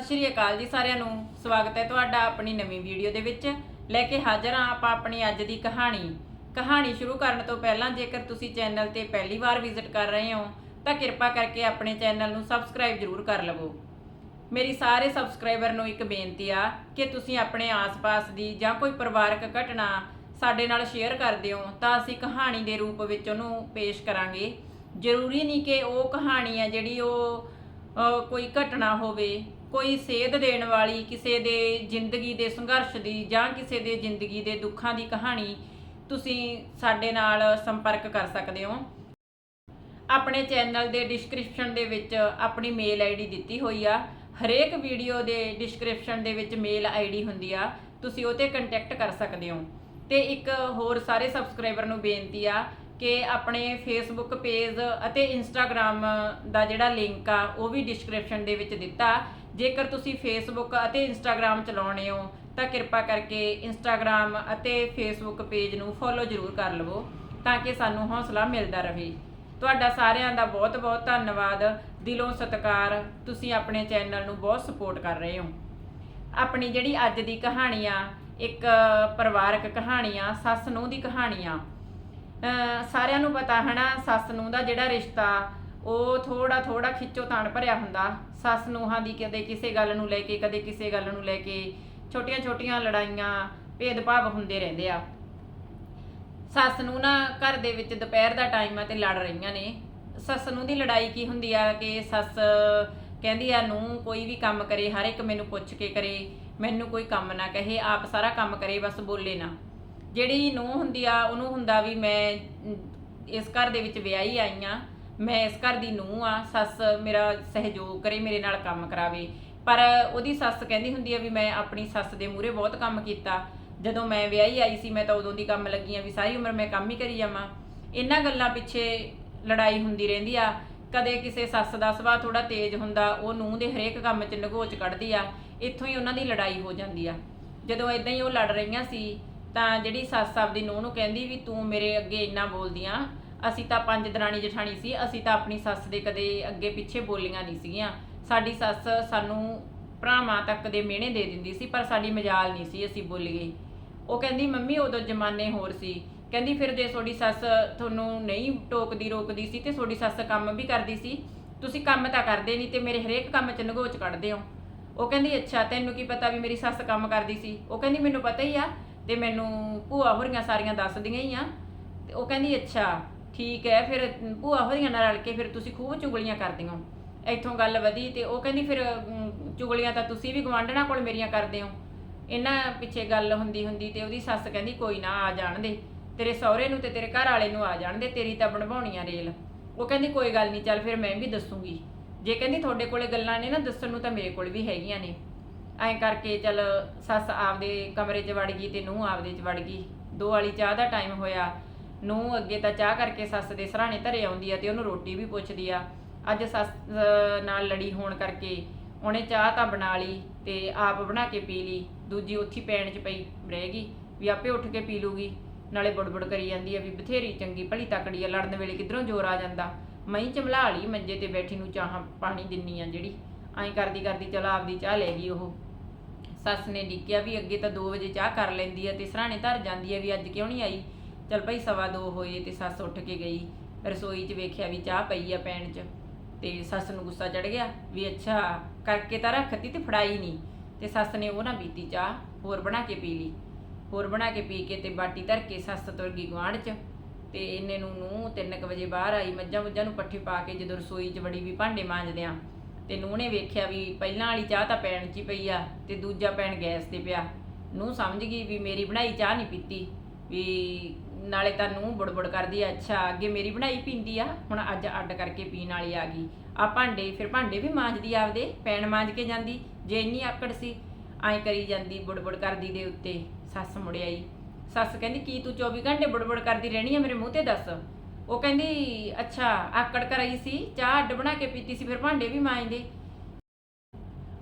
ਸਤਿ ਸ਼੍ਰੀ ਅਕਾਲ ਜੀ ਸਾਰਿਆਂ ਨੂੰ। ਸਵਾਗਤ ਹੈ ਤੁਹਾਡਾ ਆਪਣੀ ਨਵੀਂ ਵੀਡੀਓ ਦੇ ਵਿੱਚ। ਲੈ ਕੇ ਹਾਜ਼ਰ ਹਾਂ ਆਪਾਂ ਆਪਣੀ ਅੱਜ ਦੀ ਕਹਾਣੀ। ਕਹਾਣੀ ਸ਼ੁਰੂ ਕਰਨ ਤੋਂ ਪਹਿਲਾਂ ਜੇਕਰ ਤੁਸੀਂ ਚੈਨਲ ਤੇ ਪਹਿਲੀ ਵਾਰ ਵਿਜ਼ਿਟ ਕਰ ਰਹੇ ਹੋ, ਤਾਂ ਕਿਰਪਾ ਕਰਕੇ ਆਪਣੇ ਚੈਨਲ ਨੂੰ ਸਬਸਕ੍ਰਾਈਬ ਜ਼ਰੂਰ ਕਰ ਲਵੋ। ਮੇਰੀ ਸਾਰੇ ਸਬਸਕ੍ਰਾਈਬਰ ਨੂੰ ਇੱਕ ਬੇਨਤੀ ਆ ਕਿ ਤੁਸੀਂ ਆਪਣੇ ਆਸ-ਪਾਸ ਦੀ ਜਾਂ ਕੋਈ ਪਰਿਵਾਰਕ ਘਟਨਾ ਸਾਡੇ ਨਾਲ ਸ਼ੇਅਰ ਕਰਦੇ ਹੋ ਤਾਂ ਅਸੀਂ ਕਹਾਣੀ ਦੇ ਰੂਪ ਵਿੱਚ ਉਹਨੂੰ ਪੇਸ਼ ਕਰਾਂਗੇ। ਜ਼ਰੂਰੀ ਨਹੀਂ ਕਿ ਉਹ ਕਹਾਣੀ ਹੈ ਜਿਹੜੀ ਉਹ ਕੋਈ ਘਟਨਾ ਹੋਵੇ। ਕੋਈ ਸੇਧ ਦੇਣ ਵਾਲੀ, ਕਿਸੇ ਦੇ ਜ਼ਿੰਦਗੀ ਦੇ ਸੰਘਰਸ਼ ਦੀ ਜਾਂ ਕਿਸੇ ਦੇ ਜ਼ਿੰਦਗੀ ਦੇ ਦੁੱਖਾਂ ਦੀ ਕਹਾਣੀ ਤੁਸੀਂ ਸਾਡੇ ਨਾਲ ਸੰਪਰਕ ਕਰ ਸਕਦੇ ਹੋ। ਆਪਣੇ ਚੈਨਲ ਦੇ ਡਿਸਕ੍ਰਿਪਸ਼ਨ ਦੇ ਵਿੱਚ ਆਪਣੀ ਮੇਲ ਆਈਡੀ ਦਿੱਤੀ ਹੋਈ ਆ। ਹਰੇਕ ਵੀਡੀਓ ਦੇ ਡਿਸਕ੍ਰਿਪਸ਼ਨ ਦੇ ਵਿੱਚ ਮੇਲ ਆਈਡੀ ਹੁੰਦੀ ਆ। ਤੁਸੀਂ ਉਹ ਤੇ ਕੰਟੈਕਟ ਕਰ ਸਕਦੇ ਹੋ। ਤੇ ਇੱਕ ਹੋਰ ਸਾਰੇ ਸਬਸਕ੍ਰਾਈਬਰ ਨੂੰ ਬੇਨਤੀ ਆ ਕਿ ਆਪਣੇ ਫੇਸਬੁੱਕ ਪੇਜ ਅਤੇ ਇੰਸਟਾਗ੍ਰam ਦਾ ਜਿਹੜਾ ਲਿੰਕ ਆ, ਉਹ ਵੀ ਡਿਸਕ੍ਰਿਪਸ਼ਨ ਦੇ ਵਿੱਚ ਦਿੱਤਾ। ਜੇਕਰ ਤੁਸੀਂ ਫੇਸਬੁੱਕ ਅਤੇ ਇੰਸਟਾਗ੍ਰam ਚਲਾਉਣੇ ਹੋ, ਤਾਂ ਕਿਰਪਾ ਕਰਕੇ ਇੰਸਟਾਗ੍ਰam ਅਤੇ ਫੇਸਬੁੱਕ ਪੇਜ ਨੂੰ ਫੋਲੋ ਜ਼ਰੂਰ ਕਰ ਲਵੋ, ਤਾਂ ਕਿ ਸਾਨੂੰ ਹੌਸਲਾ ਮਿਲਦਾ ਰਹੇ। ਤੁਹਾਡਾ ਸਾਰਿਆਂ ਦਾ ਬਹੁਤ-ਬਹੁਤ ਧੰਨਵਾਦ। ਦਿਲੋਂ ਸਤਿਕਾਰ। ਤੁਸੀਂ ਆਪਣੇ ਚੈਨਲ ਨੂੰ ਬਹੁਤ ਸਪੋਰਟ ਕਰ ਰਹੇ ਹੋ। ਆਪਣੀ ਜਿਹੜੀ ਅੱਜ ਦੀ ਕਹਾਣੀ ਆ, ਇੱਕ ਪਰਿਵਾਰਕ ਕਹਾਣੀ ਆ ਸੱਸ ਨੂੰ ਦੀ ਕਹਾਣੀ ਆ। ਸਾਰਿਆਂ ਨੂੰ ਪਤਾ ਹਨਾ ਸੱਸ ਨੂੰ ਦਾ ਜਿਹੜਾ ਰਿਸ਼ਤਾ ਉਹ ਥੋੜਾ ਥੋੜਾ ਖਿੱਚੋ ਤਾਣ ਭਰਿਆ ਹੁੰਦਾ। ਸੱਸ ਨੂੰਹਾਂ ਦੀ ਕਦੇ ਕਿਸੇ ਗੱਲ ਨੂੰ ਲੈ ਕੇ, ਕਦੇ ਕਿਸੇ ਗੱਲ ਨੂੰ ਲੈ ਕੇ ਛੋਟੀਆਂ-ਛੋਟੀਆਂ ਲੜਾਈਆਂ ਭੇਦਭਾਵ ਹੁੰਦੇ ਰਹਿੰਦੇ ਆ। ਸੱਸ ਨੂੰ ਨਾ ਘਰ ਦੇ ਵਿੱਚ ਦੁਪਹਿਰ ਦਾ ਟਾਈਮ ਆ ਤੇ ਲੜ ਰਹੀਆਂ ਨੇ। ਸੱਸ ਨੂੰ ਦੀ ਲੜਾਈ ਕੀ ਹੁੰਦੀ ਆ ਕਿ ਸੱਸ ਕਹਿੰਦੀ ਆ ਨੂੰ ਕੋਈ ਵੀ ਕੰਮ ਕਰੇ, ਹਰ ਇੱਕ ਮੈਨੂੰ ਪੁੱਛ ਕੇ ਕਰੇ, ਮੈਨੂੰ ਕੋਈ ਕੰਮ ਨਾ ਕਹੇ, ਆਪ ਸਾਰਾ ਕੰਮ ਕਰੇ, ਬਸ ਬੋਲੇ ਨਾ। ਜਿਹੜੀ ਨੂੰ ਹੁੰਦੀ ਆ, ਉਹਨੂੰ ਹੁੰਦਾ ਵੀ ਮੈਂ ਇਸ ਘਰ ਦੇ ਵਿੱਚ ਵਿਆਹੀ ਆਈ ਆ। ਮੈਂ ਇਸ ਘਰ ਦੀ ਨੂੰਹ ਆ, ਸੱਸ ਮੇਰਾ ਸਹਿਯੋਗ ਕਰੇ, ਮੇਰੇ ਨਾਲ ਕੰਮ ਕਰਾਵੇ। ਪਰ ਉਹਦੀ ਸੱਸ ਕਹਿੰਦੀ ਹੁੰਦੀ ਆ ਵੀ ਮੈਂ ਆਪਣੀ ਸੱਸ ਦੇ ਮੂਹਰੇ ਬਹੁਤ ਕੰਮ ਕੀਤਾ। ਜਦੋਂ ਮੈਂ ਵਿਆਹੀ ਆਈ ਸੀ, ਮੈਂ ਤਾਂ ਉਦੋਂ ਦੀ ਕੰਮ ਲੱਗੀ ਆ ਵੀ ਸਾਰੀ ਉਮਰ ਮੈਂ ਕੰਮ ਹੀ ਕਰੀ ਜਾਵਾਂ। ਇਹਨਾਂ ਗੱਲਾਂ ਪਿੱਛੇ ਲੜਾਈ ਹੁੰਦੀ ਰਹਿੰਦੀ ਆ। ਕਦੇ ਕਿਸੇ ਸੱਸ ਦਾ ਸੁਭਾਅ ਥੋੜਾ ਤੇਜ਼ ਹੁੰਦਾ, ਉਹ ਨੂੰਹ ਦੇ ਹਰੇਕ ਕੰਮ 'ਚ ਨਗੋਚ ਕੱਢਦੀ ਆ। ਇੱਥੋਂ ਹੀ ਉਹਨਾਂ ਦੀ ਲੜਾਈ ਹੋ ਜਾਂਦੀ ਆ। ਜਦੋਂ ਇਦਾਂ ਹੀ ਉਹ ਲੜ ਰਹੀਆਂ ਸੀ, ਤਾਂ ਜਿਹੜੀ ਸੱਸ ਆਪਦੀ ਨੂੰਹ ਨੂੰ ਕਹਿੰਦੀ ਵੀ ਤੂੰ ਮੇਰੇ ਅੱਗੇ ਇੰਨਾ ਬੋਲਦੀਆਂ ਅਸੀਂ ਤਾਂ ਪੰਜ ਦਰਾਣੀ ਜਠਾਣੀ ਸੀ, ਅਸੀਂ ਤਾਂ ਆਪਣੀ ਸੱਸ ਦੇ ਕਦੇ ਅੱਗੇ ਪਿੱਛੇ ਬੋਲੀਆਂ ਨਹੀਂ ਸੀਗੀਆਂ। ਸਾਡੀ ਸੱਸ ਸਾਨੂੰ ਭਰਾਵਾਂ ਤੱਕ ਦੇ ਮਿਹਣੇ ਦੇ ਦਿੰਦੀ ਸੀ, ਪਰ ਸਾਡੀ ਮਜਾਲ ਨਹੀਂ ਸੀ ਅਸੀਂ ਬੋਲੀਏ। ਉਹ ਕਹਿੰਦੀ, ਮੰਮੀ, ਉਦੋਂ ਜ਼ਮਾਨੇ ਹੋਰ ਸੀ। ਕਹਿੰਦੀ, ਫਿਰ ਜੇ ਤੁਹਾਡੀ ਸੱਸ ਤੁਹਾਨੂੰ ਨਹੀਂ ਟੋਕਦੀ, ਰੋਕਦੀ ਸੀ ਤੇ ਤੁਹਾਡੀ ਸੱਸ ਕੰਮ ਵੀ ਕਰਦੀ ਸੀ। ਤੁਸੀਂ ਕੰਮ ਤਾਂ ਕਰਦੇ ਨਹੀਂ ਤੇ ਮੇਰੇ ਹਰੇਕ ਕੰਮ 'ਚ ਨਗੋਚ ਕੱਢਦੇ ਹੋ। ਉਹ ਕਹਿੰਦੀ, ਅੱਛਾ, ਤੈਨੂੰ ਕੀ ਪਤਾ ਵੀ ਮੇਰੀ ਸੱਸ ਕੰਮ ਕਰਦੀ ਸੀ? ਉਹ ਕਹਿੰਦੀ, ਮੈਨੂੰ ਪਤਾ ਹੀ ਆ ਤੇ ਮੈਨੂੰ ਭੂਆ ਹੋਰੀਆਂ ਸਾਰੀਆਂ ਦੱਸਦੀਆਂ ਹੀ ਆ। ਤੇ ਉਹ ਕਹਿੰਦੀ, ਅੱਛਾ ਠੀਕ ਹੈ ਫਿਰ ਭੂਆ ਹੋਰੀਆਂ ਨਾਲ ਰਲ ਕੇ ਫਿਰ ਤੁਸੀਂ ਖੂਬ ਚੁਗਲੀਆਂ ਕਰਦੀਆਂ ਹੋ। ਇੱਥੋਂ ਗੱਲ ਵਧੀ ਤੇ ਉਹ ਕਹਿੰਦੀ ਫਿਰ ਅਮ, ਚੁਗਲੀਆਂ ਤਾਂ ਤੁਸੀਂ ਵੀ ਗਵਾਂਢਣਾ ਕੋਲ ਮੇਰੀਆਂ ਕਰਦੇ ਹੋ। ਇਹਨਾਂ ਪਿੱਛੇ ਗੱਲ ਹੁੰਦੀ ਹੁੰਦੀ ਤੇ ਉਹਦੀ ਸੱਸ ਕਹਿੰਦੀ ਕੋਈ ਨਾ ਆ ਜਾਣ ਦੇ। ਤੇਰੇ ਸਹੁਰੇ ਨੂੰ ਤੇ ਤੇਰੇ ਘਰ ਵਾਲੇ ਨੂੰ ਆ ਜਾਣ ਦੇ ਤੇਰੀ ਤਾਂ ਬਣਵਾਉਣੀ ਆ ਰੇਲ। ਉਹ ਕਹਿੰਦੀ ਕੋਈ ਗੱਲ ਨਹੀਂ ਚੱਲ ਫਿਰ ਮੈਂ ਵੀ ਦੱਸੂਗੀ। ਜੇ ਕਹਿੰਦੀ ਤੁਹਾਡੇ ਕੋਲੇ ਗੱਲਾਂ ਨੇ ਨਾ ਦੱਸਣ ਨੂੰ ਤਾਂ ਮੇਰੇ ਕੋਲ ਵੀ ਹੈਗੀਆਂ ਨੇ। ਐਂ ਕਰਕੇ ਚੱਲ ਸੱਸ ਆਪਦੇ ਕਮਰੇ 'ਚ ਵੜ ਗਈ ਤੇ ਨੂੰਹ ਆਪਦੇ 'ਚ ਵੜ ਗਈ। ਦੋ ਵਾਲੀ ਚਾਹ ਦਾ ਟਾਈਮ ਹੋਇਆ। ਨੂੰਹ ਅੱਗੇ ਤਾਂ ਚਾਹ ਕਰਕੇ ਸੱਸ ਦੇ ਸਰਾਣੇ ਧਰੇ ਆਉਂਦੀ ਆ ਤੇ ਉਹਨੂੰ ਰੋਟੀ ਵੀ ਪੁੱਛਦੀ ਆ। ਅੱਜ ਸੱਸ ਨਾਲ ਲੜੀ ਹੋਣ ਕਰਕੇ ਉਹਨੇ ਚਾਹ ਤਾਂ ਬਣਾ ਲਈ ਤੇ ਆਪ ਬਣਾ ਕੇ ਪੀ ਲਈ। ਦੂਜੀ ਉੱਥੀ ਪੈਣ 'ਚ ਪਈ ਰਹੇਗੀ ਵੀ ਆਪੇ ਉੱਠ ਕੇ ਪੀ ਲੂਗੀ। ਨਾਲੇ ਬੜਬੜ ਕਰੀ ਜਾਂਦੀ ਆ ਵੀ ਬਥੇਰੀ ਚੰਗੀ ਭਲੀ ਤਕੜੀ ਆ, ਲੜਨ ਵੇਲੇ ਕਿਧਰੋਂ ਜ਼ੋਰ ਆ ਜਾਂਦਾ। ਮੈਂ ਹੀ ਚਮਲਾ ਲਈ ਮੰਜੇ ਤੇ ਬੈਠੀ ਨੂੰ ਚਾਹ ਪਾਣੀ ਦਿੰਨੀ ਆ ਜਿਹੜੀ। ਐਂ ਕਰਦੀ ਕਰਦੀ ਚਲ ਆਪਦੀ ਚਾਹ ਲੈ ਗਈ ਉਹ। ਸੱਸ ਨੇ ਡਿੱਕਿਆ ਵੀ ਅੱਗੇ ਤਾਂ 2 ਵਜੇ ਚਾਹ ਕਰ ਲੈਂਦੀ ਆ ਤੇ ਸਰਾਣੇ ਧਰ ਜਾਂਦੀ ਆ ਵੀ ਅੱਜ ਕਿਉਂ ਨਹੀਂ ਆਈ? ਚਲ ਭਾਈ ਸਵਾ ਦੋ ਹੋਏ ਤੇ ਸੱਸ ਉੱਠ ਕੇ ਗਈ, ਰਸੋਈ 'ਚ ਵੇਖਿਆ ਵੀ ਚਾਹ ਪਈ ਆ ਪੈਣ 'ਚ, ਤੇ ਸੱਸ ਨੂੰ ਗੁੱਸਾ ਚੜ ਗਿਆ ਵੀ ਅੱਛਾ, ਕਰਕੇ ਤਾਂ ਰੱਖਤੀ ਤੇ ਫੜਾਈ ਨਹੀਂ ਤੇ ਸੱਸ ਨੇ ਉਹ ਨਾ ਪੀਤੀ ਚਾਹ, ਹੋਰ ਬਣਾ ਕੇ ਪੀ ਲਈ। ਹੋਰ ਬਣਾ ਕੇ ਪੀ ਕੇ ਤੇ ਬਾਟੀ ਧਰ ਕੇ ਸੱਸ ਤੁਰ ਗਈ ਗੁਆਂਢ 'ਚ, ਤੇ ਇਹਨੇ ਨੂੰ ਨੂੰ 3:00 ਵਜੇ ਬਾਹਰ ਆਈ, ਮੱਝਾਂ ਮੁੱਝਾਂ ਨੂੰ ਪੱਠੇ ਪਾ ਕੇ ਜਦੋਂ ਰਸੋਈ 'ਚ ਵੜੀ ਵੀ ਭਾਂਡੇ ਮਾਂਜਦਿਆਂ ਤੇ ਨੂੰਹ ਨੇ ਵੇਖਿਆ ਵੀ ਪਹਿਲਾਂ ਵਾਲੀ ਚਾਹ ਤਾਂ ਪੈਣ 'ਚ ਹੀ ਪਈ ਆ, ਤੇ ਦੂਜਾ ਪੈਣ ਗੈਸ ਤੇ ਪਿਆ। ਨੂੰ ਸਮਝ ਗਈ ਵੀ ਮੇਰੀ ਬਣਾਈ ਚਾਹ ਨਹੀਂ ਪੀਤੀ, ਵੀ ਨਾਲੇ ਤਾਂ ਨੂੰਹ ਬੜਬੜ ਕਰਦੀ ਆ। ਅੱਛਾ, ਅੱਗੇ ਮੇਰੀ ਬਣਾਈ ਪੀਂਦੀ ਆ। ਹੁਣ ਅੱਜ ਅੱਡ ਕਰਕੇ ਪੀਣ ਵਾਲੀ ਆ ਗਈ। ਆ ਭਾਂਡੇ, ਫਿਰ ਭਾਂਡੇ ਵੀ ਮਾਂਜਦੀ ਆਪਦੇ, ਪੈਣ ਮਾਂਜ ਕੇ ਜਾਂਦੀ। ਜੇ ਇੰਨੀ ਆਕੜ ਸੀ, ਐਂ ਕਰੀ ਜਾਂਦੀ ਬੁੜਬੁੜ ਕਰਦੀ ਦੇ ਉੱਤੇ, ਸੱਸ ਮੁੜਿਆਈ ਸੱਸ ਕਹਿੰਦੀ, ਕੀ ਤੂੰ 24 ਘੰਟੇ ਬੁੜਬੁੜ ਕਰਦੀ ਰਹਿਣੀ ਆ ਮੇਰੇ ਮੂੰਹ ਤੇ ਦੱਸ? ਉਹ ਕਹਿੰਦੀ, ਅੱਛਾ, ਆਕੜ ਕਰਾਈ ਸੀ, ਚਾਹ ਅੱਡ ਬਣਾ ਕੇ ਪੀਤੀ ਸੀ, ਫਿਰ ਭਾਂਡੇ ਵੀ ਮਾਂਜਦੇ।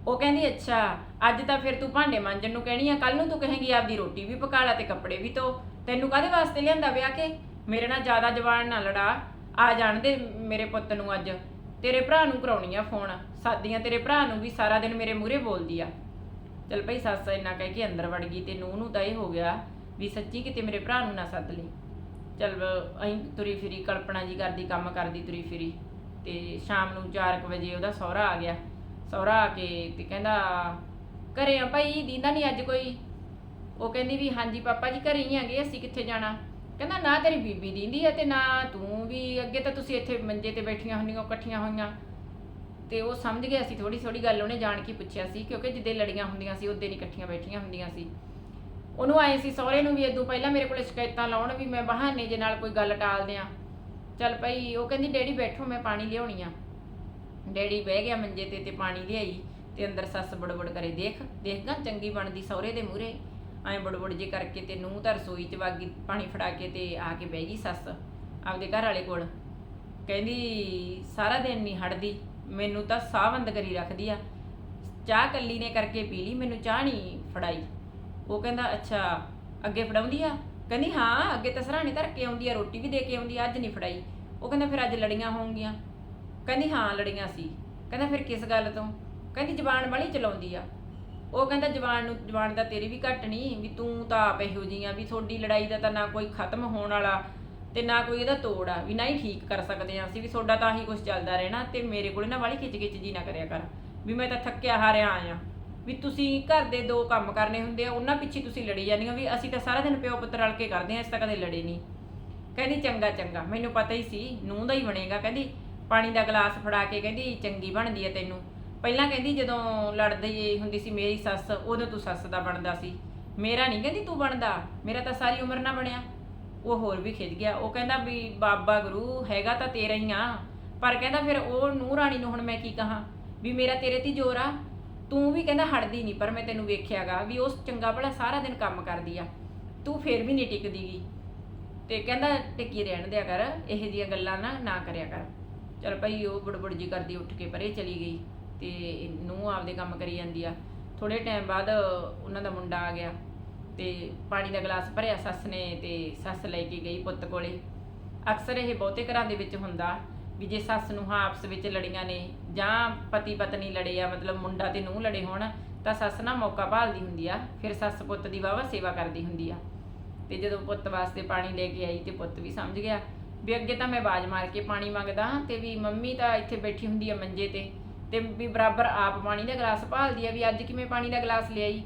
ਉਹ ਕਹਿੰਦੀ, ਅੱਛਾ, ਅੱਜ ਤਾਂ ਫਿਰ ਤੂੰ ਭਾਂਡੇ ਮਾਂਜਣ ਨੂੰ ਕਹਿਣੀ ਆ ਕੱਲ ਨੂੰ ਤੂੰ ਕਹੇਂਗੀ, ਆਪਦੀ ਰੋਟੀ ਵੀ ਪਕਾ ਲਾ ਤੇ ਕੱਪੜੇ ਵੀ ਧੋ। ਤੈਨੂੰ ਕਾਹਦੇ ਵਾਸਤੇ ਲਿਆਂਦਾ ਵਿਆਹ ਕੇ? ਮੇਰੇ ਨਾਲ ਜ਼ਿਆਦਾ ਜਵਾਨ ਨਾ ਲੜਾ। ਆ ਜਾਣ ਦੇ ਮੇਰੇ ਪੁੱਤ ਨੂੰ ਅੱਜ। ਤੇਰੇ ਭਰਾ ਨੂੰ ਕਰਾਉਣੀ ਆ ਫੋਨ। ਸਾਦੀਆਂ ਤੇਰੇ ਭਰਾ ਨੂੰ ਵੀ ਸਾਰਾ ਦਿਨ ਮੇਰੇ ਮੂਹਰੇ ਬੋਲਦੀ ਆ। ਚਲ ਭਾਈ, ਸੱਸ ਇੰਨਾ ਕਹਿ ਕੇ ਅੰਦਰ ਵੜ ਗਈ ਤੇ ਨੂੰਹ ਨੂੰ ਤਾਂ ਇਹ ਹੋ ਗਿਆ ਵੀ ਸੱਚੀ ਕਿਤੇ ਮੇਰੇ ਭਰਾ ਨੂੰ ਨਾ ਸੱਦ ਲਈ। ਚਲ, ਅਹੀਂ ਤੁਰੀ ਫਿਰੀ, ਕਲਪਨਾ ਜੀ ਕਰਦੀ, ਕੰਮ ਕਰਦੀ ਤੁਰੀ ਫਿਰੀ ਤੇ ਸ਼ਾਮ ਨੂੰ 4:00 ਵਜੇ ਉਹਦਾ ਸਹੁਰਾ ਆ ਗਿਆ। ਸਹੁਰਾ ਆ ਕੇ ਤੇ ਕਹਿੰਦਾ ਘਰੇ ਆ ਭਾਈ, ਦੀਂਦਾ ਨਹੀਂ ਅੱਜ ਕੋਈ। ਉਹ ਕਹਿੰਦੀ ਵੀ ਹਾਂਜੀ ਪਾਪਾ ਜੀ, ਘਰੇ ਹੀ ਆਂਗੇ ਅਸੀਂ ਕਿੱਥੇ ਜਾਣਾ? ਕਹਿੰਦਾ ਨਾ ਤੇਰੀ ਬੀਬੀ ਦੀਂਦੀ ਆ ਤੇ ਨਾ ਤੂੰ ਵੀ, ਅੱਗੇ ਤਾਂ ਤੁਸੀਂ ਇੱਥੇ ਮੰਜੇ ਤੇ ਬੈਠੀਆਂ ਹੁੰਦੀਆਂ ਇਕੱਠੀਆਂ ਹੋਈਆਂ। ਤੇ ਉਹ ਸਮਝ ਗਿਆ ਸੀ ਥੋੜੀ ਥੋੜੀ ਗੱਲ ਉਹਨੇ ਜਾਣ ਕੇ ਪੁੱਛਿਆ ਸੀ, ਕਿਉਂਕਿ ਜਿੱਦੇ ਲੜੀਆਂ ਹੁੰਦੀਆਂ ਸੀ ਉਹਦੇ ਨਹੀਂ ਇਕੱਠੀਆਂ ਬੈਠੀਆਂ ਹੁੰਦੀਆਂ ਸੀ। ਉਹਨੂੰ ਆਏ ਸੀ ਸਹੁਰੇ ਨੂੰ ਵੀ ਇਦੋਂ ਪਹਿਲਾਂ ਮੇਰੇ ਕੋਲ ਸ਼ਿਕਾਇਤਾਂ ਲਾਉਣ ਵੀ ਮੈਂ ਬਹਾਨੇ ਜੇ ਨਾਲ ਕੋਈ ਗੱਲ ਟਾਲ ਦਿਆਂ ਚੱਲ ਭਈ, ਉਹ ਕਹਿੰਦੀ, ਡੈਡੀ ਬੈਠੋ, ਮੈਂ ਪਾਣੀ ਲਿਆਉਣੀ ਆ। ਡੈਡੀ ਬਹਿ ਗਿਆ ਮੰਜੇ ਤੇ ਤੇ ਪਾਣੀ ਲਿਆਈ ਤੇ ਅੰਦਰ ਸੱਸ ਬੜਬੜ ਕਰੇ, ਦੇਖ ਦੇਖਗਾ ਚੰਗੀ ਬਣਦੀ ਸਹੁਰੇ ਦੇ ਮੂਹਰੇ। ਐਂ ਬੜਬੜ ਜੇ ਕਰਕੇ ਤੇ ਨੂੰ ਤਾਂ ਰਸੋਈ ਚ ਵਾਗੀ ਪਾਣੀ ਫੜਾ ਕੇ ਤੇ ਆ ਕੇ ਬਹਿ ਗਈ ਸੱਸ ਆਪਦੇ ਘਰ ਵਾਲੇ ਕੋਲ। ਕਹਿੰਦੀ, ਸਾਰਾ ਦਿਨ ਨਹੀਂ ਹਟਦੀ, ਮੈਨੂੰ ਤਾਂ ਸਾਹ ਬੰਦ ਕਰੀ ਰੱਖਦੀ ਆ। ਚਾਹ ਕੱਲੀ ਨੇ ਕਰਕੇ ਪੀ ਲਈ, ਮੈਨੂੰ ਚਾਹ ਨਹੀਂ ਫੜਾਈ। ਉਹ ਕਹਿੰਦਾ, ਅੱਛਾ, ਅੱਗੇ ਫੜਾਉਂਦੀ ਆ? ਕਹਿੰਦੀ, ਹਾਂ, ਅੱਗੇ ਤਾਂ ਸਰਾਣੀ ਧਰ ਕੇ ਆਉਂਦੀ ਆ, ਰੋਟੀ ਵੀ ਦੇ ਕੇ ਆਉਂਦੀ ਆ, ਅੱਜ ਨਹੀਂ ਫੜਾਈ। ਉਹ ਕਹਿੰਦਾ, ਫਿਰ ਅੱਜ ਲੜੀਆਂ ਹੋਣਗੀਆਂ। ਕਹਿੰਦੀ, ਹਾਂ, ਲੜੀਆਂ ਸੀ। ਕਹਿੰਦਾ, ਫਿਰ ਕਿਸ ਗੱਲ ਤੋਂ? ਕਹਿੰਦੀ ਜ਼ਬਾਨ ਵਾਲੀ ਚਲਾਉਂਦੀ ਆ। ਉਹ ਕਹਿੰਦਾ ਜ਼ਬਾਨ ਨੂੰ ਜ਼ਬਾਨ ਦਾ ਤੇਰੀ ਵੀ ਘੱਟ ਨਹੀਂ ਵੀ ਤੂੰ ਤਾਂ ਆਪ ਇਹੋ ਜਿਹੀ ਆ, ਵੀ ਤੁਹਾਡੀ ਲੜਾਈ ਦਾ ਤਾਂ ਨਾ ਕੋਈ ਖਤਮ ਹੋਣ ਵਾਲਾ ਤੇ ਨਾ ਕੋਈ ਇਹਦਾ ਤੋੜ ਆ, ਵੀ ਨਾ ਹੀ ਠੀਕ ਕਰ ਸਕਦੇ ਆ ਅਸੀਂ, ਵੀ ਤੁਹਾਡਾ ਤਾਂ ਆਹੀ ਕੁਝ ਚੱਲਦਾ ਰਹਿਣਾ ਤੇ ਮੇਰੇ ਕੋਲੇ ਨਾ ਵਾਲੀ ਖਿੱਚ ਖਿੱਚ ਜੀ ਨਾ ਕਰਿਆ ਕਰ, ਵੀ ਮੈਂ ਤਾਂ ਥੱਕਿਆ ਹਾਰਿਆ ਆਇਆ। ਵੀ ਤੁਸੀਂ ਘਰ ਦੇ ਦੋ ਕੰਮ ਕਰਨੇ ਹੁੰਦੇ ਆ, ਉਹਨਾਂ ਪਿੱਛੇ ਤੁਸੀਂ ਲੜੀ ਜਾਂਦੀਆਂ, ਵੀ ਅਸੀਂ ਤਾਂ ਸਾਰਾ ਦਿਨ ਪਿਓ ਪੁੱਤ ਰਲ ਕੇ ਕਰਦੇ ਆ, ਇਸ ਤਾਂ ਕਦੇ ਲੜੇ ਨਹੀਂ ਕਹਿੰਦੀ, ਚੰਗਾ ਚੰਗਾ, ਮੈਨੂੰ ਪਤਾ ਹੀ ਸੀ, ਨੂੰਹ ਦਾ ਹੀ ਬਣੇਗਾ। ਕਹਿੰਦੀ ਪਾਣੀ ਦਾ ਗਲਾਸ ਫੜਾ ਕੇ ਕਹਿੰਦੀ, ਚੰਗੀ ਬਣਦੀ ਹੈ ਤੈਨੂੰ। ਪਹਿਲਾਂ ਕਹਿੰਦੀ, ਜਦੋਂ ਲੜਦੀ ਹੁੰਦੀ ਸੀ ਮੇਰੀ ਸੱਸ, ਉਦੋਂ ਤੂੰ ਸੱਸ ਦਾ ਬਣਦਾ ਸੀ। ਮੇਰਾ ਨਹੀਂ ਕਹਿੰਦੀ ਤੂੰ ਬਣਦਾ, ਮੇਰਾ ਤਾਂ ਸਾਰੀ ਉਮਰ ਨਾ ਬਣਿਆ। ਉਹ ਹੋਰ ਵੀ ਖਿੱਚ ਗਿਆ। ਉਹ ਕਹਿੰਦਾ ਵੀ, ਬਾਬਾ ਗੁਰੂ, ਹੈਗਾ ਤਾਂ ਤੇਰਾ ਹੀ ਆ। ਪਰ ਕਹਿੰਦਾ ਫਿਰ ਉਹ ਨੂੰਹ ਰਾਣੀ ਨੂੰ ਹੁਣ ਮੈਂ ਕੀ ਕਹਾਂ? ਵੀ ਮੇਰਾ ਤੇਰੇ ਤੇ ਜ਼ੋਰ ਆ? ਤੂੰ ਵੀ ਕਹਿੰਦਾ ਹਟਦੀ ਨਹੀਂ ਪਰ ਮੈਂ ਤੈਨੂੰ ਵੇਖਿਆਗਾ ਵੀ ਉਹ ਚੰਗਾ ਭਲਾ ਸਾਰਾ ਦਿਨ ਕੰਮ ਕਰਦੀ ਆ। ਤੂੰ ਫੇਰ ਵੀ ਨਹੀਂ ਟਿਕਦੀਗੀ। ਤੇ ਕਹਿੰਦਾ, ਟਿੱਕੀ ਰਹਿਣ ਦਿਆ ਕਰ, ਇਹੋ ਜਿਹੀਆਂ ਗੱਲਾਂ ਨਾ ਨਾ ਕਰਿਆ ਕਰ। ਚਲ ਭਾਈ ਉਹ ਬੜਬੜ ਜੀ ਕਰਦੀ, ਉੱਠ ਕੇ ਪਰੇ ਚਲੀ ਗਈ ਤੇ ਨੂੰ ਆਪਦੇ ਕੰਮ ਕਰੀ ਜਾਂਦੀ ਆ। ਥੋੜੇ ਟਾਈਮ ਬਾਅਦ ਉਹਨਾਂ ਦਾ ਮੁੰਡਾ ਆ ਗਿਆ ਤੇ ਪਾਣੀ ਦਾ ਗਲਾਸ ਭਰਿਆ ਸੱਸ ਨੇ ਤੇ ਸੱਸ ਲੈ ਕੇ ਗਈ ਪੁੱਤ ਕੋਲੇ। ਅਕਸਰ ਇਹ ਬਹੁਤੇ ਘਰਾਂ ਦੇ ਵਿੱਚ ਹੁੰਦਾ ਵੀ ਜੇ ਸੱਸ ਨੂੰ ਹਾਂ ਆਪਸ ਵਿੱਚ ਲੜੀਆਂ ਨੇ ਜਾਂ ਪਤੀ ਪਤਨੀ ਲੜੇ ਆ, ਮਤਲਬ ਮੁੰਡਾ ਤੇ ਨੂੰਹ ਲੜੇ ਹੋਣ, ਤਾਂ ਸੱਸ ਨਾ ਮੌਕਾ ਭਾਲਦੀ ਹੁੰਦੀ ਆ, ਫਿਰ ਸੱਸ ਪੁੱਤ ਦੀ ਵਾਵਾ ਸੇਵਾ ਕਰਦੀ ਹੁੰਦੀ ਆ। ਤੇ ਜਦੋਂ ਪੁੱਤ ਵਾਸਤੇ ਪਾਣੀ ਲੈ ਕੇ ਆਈ ਤੇ ਪੁੱਤ ਵੀ ਸਮਝ ਗਿਆ ਵੀ ਅੱਗੇ ਤਾਂ ਮੈਂ ਬਾਜ ਮਾਰ ਕੇ ਪਾਣੀ ਮੰਗਦਾ ਤੇ ਵੀ ਮੰਮੀ ਤਾਂ ਇੱਥੇ ਬੈਠੀ ਹੁੰਦੀ ਆ ਮੰਜੇ ਤੇ ਤੇ ਵੀ ਬਰਾਬਰ ਆਪ ਪਾਣੀ ਦਾ ਗਲਾਸ ਭਾਲਦੀ ਆ ਵੀ ਅੱਜ ਕਿਵੇਂ ਪਾਣੀ ਦਾ ਗਲਾਸ ਲਿਆਈ?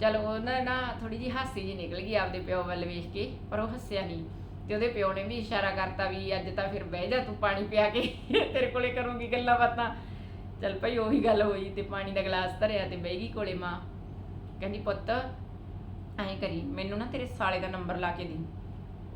ਚਲ ਉਹਨਾਂ ਨਾ ਥੋੜੀ ਜੀ ਹਾਸੀ ਜੀ ਨਿਕਲ ਗਈ ਆਪਦੇ ਪਿਓ ਵੱਲ ਵੇਖ ਕੇ, ਪਰ ਉਹ ਹੱਸਿਆ ਨਹੀਂ। ਤੇ ਉਹਦੇ ਪਿਓ ਨੇ ਵੀ ਇਸ਼ਾਰਾ ਕਰਤਾ ਵੀ ਅੱਜ ਤਾਂ ਫਿਰ ਬਹਿ ਜਾ ਤੂੰ ਪਾਣੀ ਪਿਆ ਕੇ, ਤੇਰੇ ਕੋਲੇ ਕਰੂੰਗੀ ਗੱਲਾਂ ਬਾਤਾਂ। ਚਲ ਭਈ ਉਹੀ ਗੱਲ ਹੋਈ ਤੇ ਪਾਣੀ ਦਾ ਗਲਾਸ ਧਰਿਆ ਤੇ ਬਹਿ ਗਈ ਕੋਲੇ ਮਾਂ। ਕਹਿੰਦੀ, ਪੁੱਤ, ਐਂ ਕਰੀ, ਮੈਨੂੰ ਨਾ ਤੇਰੇ ਸਾਲੇ ਦਾ ਨੰਬਰ ਲਾ ਕੇ ਦੀ।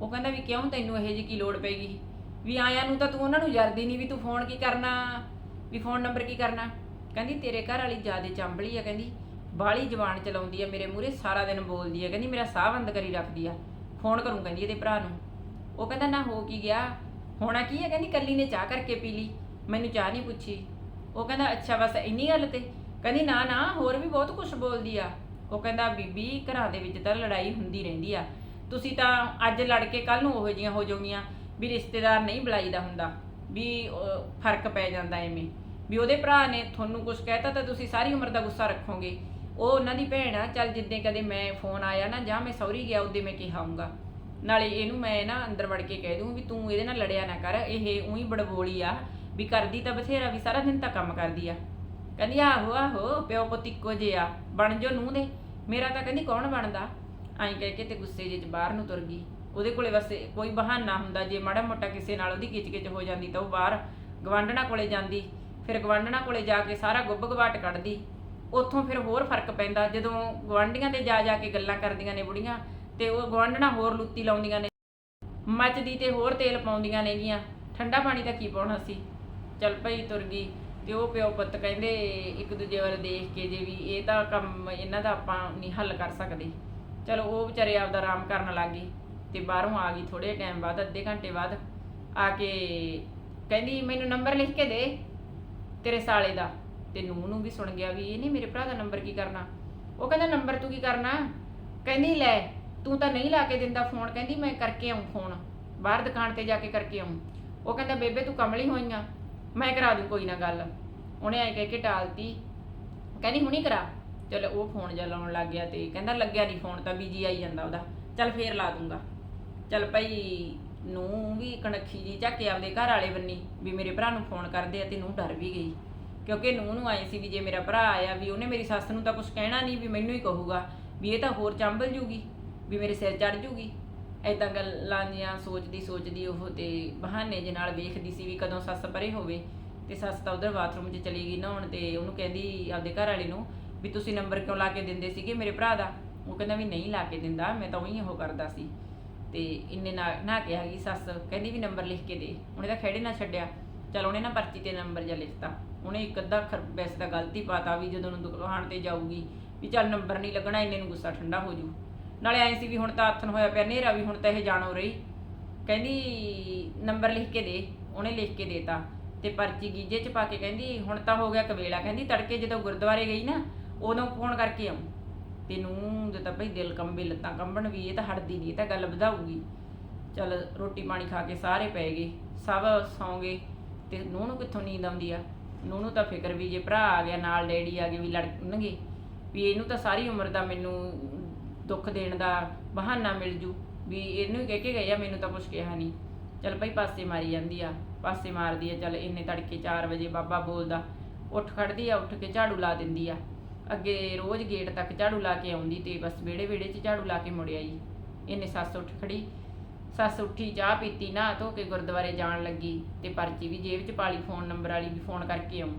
ਉਹ ਕਹਿੰਦਾ ਵੀ ਕਿਉਂ ਤੈਨੂੰ ਇਹ ਜੀ ਕੀ ਲੋੜ ਪੈਗੀ ਵੀ ਆਇਆਂ ਨੂੰ ਤਾਂ ਤੂੰ ਉਹਨਾਂ ਨੂੰ ਜਰਦੀ ਨਹੀਂ ਵੀ ਤੂੰ ਫੋਨ ਕੀ ਕਰਨਾ? ਵੀ ਫੋਨ ਨੰਬਰ ਕੀ ਕਰਨਾ? ਕਹਿੰਦੀ, ਤੇਰੇ ਘਰ ਵਾਲੀ ਜਿਆਦੇ ਚੰਬਲੀ ਆ। ਕਹਿੰਦੀ ਬਾਹਲੀ ਜ਼ਬਾਨ ਚਲਾਉਂਦੀ ਆ ਮੇਰੇ ਮੂਹਰੇ, ਸਾਰਾ ਦਿਨ ਬੋਲਦੀ ਆ। ਕਹਿੰਦੀ, ਮੇਰਾ ਸਾਹ ਬੰਦ ਕਰੀ ਰੱਖਦੀ ਆ। ਫੋਨ ਕਰੂੰ ਕਹਿੰਦੀ ਇਹਦੇ ਭਰਾ ਨੂੰ। ਉਹ ਕਹਿੰਦਾ, ਨਾ, ਹੋ ਕੀ ਗਿਆ? ਹੋਣਾ ਕੀ ਹੈ ਕਹਿੰਦੀ, ਕੱਲੀ ਨੇ ਚਾਹ ਕਰਕੇ ਪੀ ਲਈ। ਮੈਨੂੰ ਚਾਹ ਨਹੀਂ ਪੁੱਛੀ। ਉਹ ਕਹਿੰਦਾ, ਅੱਛਾ, ਬਸ ਇੰਨੀ ਗੱਲ ਤੇ? ਕਹਿੰਦੀ, ਨਾ ਨਾ, ਹੋਰ ਵੀ ਬਹੁਤ ਕੁਝ ਬੋਲਦੀ ਆ। ਉਹ ਕਹਿੰਦਾ, ਬੀਬੀ, ਘਰਾਂ ਦੇ ਵਿੱਚ ਤਾਂ ਲੜਾਈ ਹੁੰਦੀ ਰਹਿੰਦੀ ਆ। ਤੁਸੀਂ ਤਾਂ ਅੱਜ ਲੜ ਕੇ ਕੱਲ ਨੂੰ ਉਹੋ ਜਿਹੀਆਂ ਹੋ ਜਾਓਗੀਆਂ ਵੀ ਰਿਸ਼ਤੇਦਾਰ ਨਹੀਂ ਬੁਲਾਈਦਾ ਹੁੰਦਾ ਵੀ ਅਹ, ਫ਼ਰਕ ਪੈ ਜਾਂਦਾ ਐਵੇਂ। ਵੀ ਉਹਦੇ ਭਰਾ ਨੇ ਤੁਹਾਨੂੰ ਕੁਝ ਕਹਿਤਾ ਤਾਂ ਤੁਸੀਂ ਸਾਰੀ ਉਮਰ ਦਾ ਗੁੱਸਾ ਰੱਖੋਗੇ। ਉਹ ਉਹਨਾਂ ਦੀ ਭੈਣ ਆ ਚੱਲ ਜਿੱਦੇ ਕਦੇ ਮੈਂ ਫੋਨ ਆਇਆ ਨਾ ਜਾਂ ਮੈਂ ਸੌਰੀ ਗਿਆ ਉਹਦੇ ਮੈਂ ਕਿਹਾਉਂਗਾ ਨਾਲੇ ਇਹਨੂੰ ਮੈਂ ਨਾ ਅੰਦਰ ਵੜ ਕੇ ਕਹਿ ਦੂੰ ਵੀ ਤੂੰ ਇਹਦੇ ਨਾਲ ਲੜਿਆ ਨਾ ਕਰ ਇਹ ਉਹੀ ਬੜਬੋਲੀ ਆ ਵੀ ਕਰਦੀ ਤਾਂ ਬਥੇਰਾ ਵੀ ਸਾਰਾ ਦਿਨ ਤਾਂ ਕੰਮ ਕਰਦੀ ਆ। ਕਹਿੰਦੀ ਆਹੋ ਆਹੋ ਪਿਓ ਪੁੱਤ ਇੱਕੋ ਜਿਹੇ ਆ ਬਣ ਜੋ ਨੂੰ ਦੇ। ਮੇਰਾ ਤਾਂ ਕਹਿੰਦੀ ਕੌਣ ਬਣਦਾ? ਐਂ ਕਹਿ ਕੇ ਤੇ ਗੁੱਸੇ ਜਿਹੇ ਚ ਬਾਹਰ ਨੂੰ ਤੁਰ ਗਈ। ਉਹਦੇ ਕੋਲੇ ਬਸ ਕੋਈ ਬਹਾਨਾ ਹੁੰਦਾ, ਜੇ ਮਾੜਾ ਮੋਟਾ ਕਿਸੇ ਨਾਲ ਉਹਦੀ ਕਿਚ-ਕਿਚ ਹੋ ਜਾਂਦੀ ਤਾਂ ਉਹ ਬਾਹਰ ਗਵਾਂਢਣਾ ਕੋਲੇ ਜਾਂਦੀ, ਫਿਰ ਗਵਾਂਢਣਾ ਕੋਲੇ ਜਾ ਕੇ ਸਾਰਾ ਗੁੱਬ ਗਵਾਟ ਕੱਢਦੀ। ਉੱਥੋਂ ਫਿਰ ਹੋਰ ਫ਼ਰਕ ਪੈਂਦਾ, ਜਦੋਂ ਗਵਾਂਢੀਆਂ ਦੇ ਜਾ ਜਾ ਕੇ ਗੱਲਾਂ ਕਰਦੀਆਂ ਨੇ ਬੁੜੀਆਂ, ਤੇ ਉਹ ਗਵਾਂਢਣਾ ਹੋਰ ਲੁੱਤੀ ਲਾਉਂਦੀਆਂ ਨੇ, ਮੱਚਦੀ ਤੇ ਹੋਰ ਤੇਲ ਪਾਉਂਦੀਆਂ ਨੇਗੀਆਂ। ਠੰਡਾ ਪਾਣੀ ਤਾਂ ਕੀ ਪਾਉਣਾ ਸੀ? ਚੱਲ ਭਈ ਤੁਰ ਗਈ। ਤੇ ਉਹ ਪਿਓ ਪੁੱਤ ਕਹਿੰਦੇ, ਇੱਕ ਦੂਜੇ ਵੱਲ ਦੇਖ ਕੇ ਜੇ ਵੀ ਇਹ ਤਾਂ ਕੰਮ ਇਹਨਾਂ ਦਾ ਆਪਾਂ ਨਹੀਂ ਹੱਲ ਕਰ ਸਕਦੇ। ਚਲੋ ਉਹ ਵਿਚਾਰੇ ਆਪਦਾ ਆਰਾਮ ਕਰਨ ਲੱਗ ਗਈ ਤੇ ਬਾਹਰੋਂ ਆ ਗਈ ਥੋੜੇ ਟਾਈਮ ਬਾਅਦ, ਅੱਧੇ ਘੰਟੇ ਬਾਅਦ ਆ ਕੇ ਕਹਿੰਦੀ, ਮੈਨੂੰ ਨੰਬਰ ਲਿਖ ਕੇ ਦੇ ਤੇਰੇ ਸਾਲੇ ਦਾ। ਤੇ ਨੂੰਹ ਨੂੰ ਵੀ ਸੁਣ ਗਿਆ ਵੀ ਇਹ ਮੇਰੇ ਭਰਾ ਦਾ ਨੰਬਰ ਕੀ ਕਰਨਾ? ਉਹ ਕਹਿੰਦਾ ਨੰਬਰ ਤੂੰ ਕੀ ਕਰਨਾ? ਕਹਿੰਦੀ, ਲੈ, ਤੂੰ ਤਾਂ ਨਹੀਂ ਲਾ ਕੇ ਦਿੰਦਾ ਫੋਨ ਕਹਿੰਦੀ, ਮੈਂ ਕਰਕੇ ਆਉਂ ਫੋਨ ਬਾਹਰ ਦੁਕਾਨ ਤੇ ਜਾ ਕੇ ਕਰਕੇ ਆਉਂ ਉਹ ਕਹਿੰਦਾ, ਬੇਬੇ, ਤੂੰ ਕਮਲੀ ਹੋਈਆਂ। ਮੈਂ ਕਰਾ ਦੂੰ ਕੋਈ ਨਾ ਗੱਲ। ਉਹਨੇ ਐ ਕਹਿ ਕੇ ਟਾਲਤੀ। ਕਹਿੰਦੀ, ਹੁਣੀ ਕਰਾ। ਚਲ ਉਹ ਫੋਨ ਜਿਹਾ ਲਾਉਣ ਲੱਗ ਗਿਆ ਤੇ ਕਹਿੰਦਾ ਲੱਗਿਆ ਨਹੀਂ ਫੋਨ ਤਾਂ ਬੀਜੀ ਆਈ ਜਾਂਦਾ ਉਹਦਾ। ਚਲ ਫੇਰ ਲਾ ਦੂੰਗਾ। ਚਲ ਭਾਈ ਨੂੰ ਵੀ ਕਣਖੀ ਜੀ ਝੱਕੇ ਆਪਦੇ ਘਰ ਵਾਲੇ ਬੰਨੀ ਵੀ ਮੇਰੇ ਭਰਾ ਨੂੰ ਫੋਨ ਕਰਦੇ ਆ ਤੇ ਨੂੰ ਡਰ ਵੀ ਗਈ। ਕਿਉਂਕਿ ਨੂੰ ਨੂੰ ਆਏ ਸੀ ਵੀ ਜੇ ਮੇਰਾ ਭਰਾ ਆਇਆ ਵੀ ਉਹਨੇ ਮੇਰੀ ਸੱਸ ਨੂੰ ਤਾਂ ਕੁਝ ਕਹਿਣਾ ਨਹੀਂ ਵੀ ਮੈਨੂੰ ਹੀ ਕਹੂਗਾ ਵੀ ਇਹ ਤਾਂ ਹੋਰ ਚੰਬਲ ਜੂਗੀ, ਵੀ ਮੇਰੇ ਸਿਰ ਚੜ ਜੂਗੀ। ਐਦਾਂ ਗੱਲਾਂ ਜੀਆਂ ਸੋਚਦੀ ਸੋਚਦੀ ਉਹ ਤੇ ਬਹਾਨੇ ਜੇ ਨਾਲ ਵੇਖਦੀ ਸੀ ਵੀ ਕਦੋਂ ਸੱਸ ਪਰੇ ਹੋਵੇ ਤੇ ਸੱਸ ਤਾਂ ਉਧਰ ਬਾਥਰੂਮ 'ਚ ਚਲੀ ਗਈ ਨਹਾਉਣ ਤੇ ਉਹਨੂੰ ਕਹਿੰਦੀ ਆਪਦੇ ਘਰ ਵਾਲੇ ਨੂੰ ਵੀ ਤੁਸੀਂ ਨੰਬਰ ਕਿਉਂ ਲਾ ਕੇ ਦਿੰਦੇ ਸੀਗੇ ਮੇਰੇ ਭਰਾ ਦਾ? ਉਹ ਕਹਿੰਦਾ ਵੀ ਨਹੀਂ ਲਾ ਕੇ ਦਿੰਦਾ, ਮੈਂ ਤਾਂ ਉਹੀ ਉਹ ਕਰਦਾ ਸੀ। ਤੇ ਇੰਨੇ ਨਾ ਨਾ ਕਿਹਾ ਗਈ ਸੱਸ ਕਹਿੰਦੀ ਵੀ ਨੰਬਰ ਲਿਖ ਕੇ ਦੇ। ਉਹਨੇ ਤਾਂ ਖੜੇ ਨਾ ਛੱਡਿਆ। ਚਲ ਉਹਨੇ ਨਾ ਪਰਚੀ ਤੇ ਨੰਬਰ ਜਿਹਾ ਲਿਖਤਾ। ਉਹਨੇ ਇੱਕ ਅੱਧਾ ਵੈਸੇ ਤਾਂ ਗਲਤੀ ਪਾਤਾ ਵੀ ਜਦੋਂ ਨੂੰ ਦੁਕਾਨ ਤੇ ਜਾਊਗੀ। ਵੀ ਚੱਲ ਨੰਬਰ ਨਹੀਂ ਲੱਗਣਾ, ਇੰਨੇ ਨੂੰ ਗੁੱਸਾ ਠੰਡਾ ਹੋ ਜੂ। ਨਾਲੇ ਐਂ ਸੀ ਵੀ ਹੁਣ ਤਾਂ ਆਥਣ ਹੋਇਆ ਪਿਆ ਨੇਰਾ ਵੀ ਹੁਣ ਤਾਂ ਇਹ ਜਾਣੋ ਰਹੀ। ਕਹਿੰਦੀ, ਨੰਬਰ ਲਿਖ ਕੇ ਦੇ। ਉਹਨੇ ਲਿਖ ਕੇ ਦੇਤਾ। ਤੇ ਪਰਚੀ ਗੀਜੇ ਚ ਪਾ ਕੇ ਕਹਿੰਦੀ, ਹੁਣ ਤਾਂ ਹੋ ਗਿਆ ਕਵੇਲਾ। ਕਹਿੰਦੀ ਤੜਕੇ ਜਦੋਂ ਗੁਰਦੁਆਰੇ ਗਈ ਨਾ ਉਦੋਂ ਫੋਨ ਕਰਕੇ ਆਉਂ ਤੇ ਨੂੰ ਦੇ ਤਾਂ ਭਈ ਦਿਲ ਕੰਬੇ, ਲੱਤਾਂ ਕੰਬਣ ਵੀ, ਇਹ ਤਾਂ ਹਟਦੀ ਨਹੀਂ ਇਹ ਤਾਂ ਗੱਲ ਵਧਾਊਗੀ। ਚਲ ਰੋਟੀ ਪਾਣੀ ਖਾ ਕੇ ਸਾਰੇ ਪੈ ਗਏ, ਸਭ ਸੌਂ ਗਏ ਤੇ ਨੂੰਹ ਨੂੰ ਕਿੱਥੋਂ ਨੀਂਦ ਆਉਂਦੀ ਆ? ਨੂੰਹ ਨੂੰ ਤਾਂ ਫਿਕਰ ਵੀ ਜੇ ਭਰਾ ਆ ਗਿਆ, ਨਾਲ ਡੈਡੀ ਆ ਗਏ ਵੀ ਲੜਨਗੇ ਵੀ ਇਹਨੂੰ ਤਾਂ ਸਾਰੀ ਉਮਰ ਦਾ ਮੈਨੂੰ ਦੁੱਖ ਦੇਣ ਦਾ ਬਹਾਨਾ ਮਿਲ ਜੂ, ਵੀ ਇਹਨੂੰ ਹੀ ਕਹਿ ਕੇ ਗਏ ਆ, ਮੈਨੂੰ ਤਾਂ ਕੁਝ ਕਿਹਾ ਨਹੀਂ ਚਲ ਭਾਈ ਪਾਸੇ ਮਾਰੀ ਜਾਂਦੀ ਆ, ਪਾਸੇ ਮਾਰਦੀ ਆ, ਚਲ ਇੰਨੇ ਤੜਕੇ 4 ਵਜੇ ਬਾਬਾ ਬੋਲਦਾ, ਉੱਠ ਖੜਦੀ ਆ, ਉੱਠ ਕੇ ਝਾੜੂ ਲਾ ਦਿੰਦੀ ਆ। ਅੱਗੇ ਰੋਜ਼ ਗੇਟ ਤੱਕ ਝਾੜੂ ਲਾ ਕੇ ਆਉਂਦੀ ਤੇ ਬਸ ਵਿਹੜੇ ਵਿਹੜੇ 'ਚ ਝਾੜੂ ਲਾ ਕੇ ਮੁੜ ਆਈ ਇਹਨੇ ਸੱਸ ਉੱਠ ਖੜੀ। ਸੱਸ ਉੱਠੀ, ਚਾਹ ਪੀਤੀ ਨਾ ਧੋ ਕੇ ਗੁਰਦੁਆਰੇ ਜਾਣ ਲੱਗੀ ਤੇ ਪਰਚੀ ਵੀ ਜੇਬ 'ਚ ਪਾਲੀ, ਫੋਨ ਨੰਬਰ ਵਾਲੀ ਵੀ ਫੋਨ ਕਰਕੇ ਆਉਂ।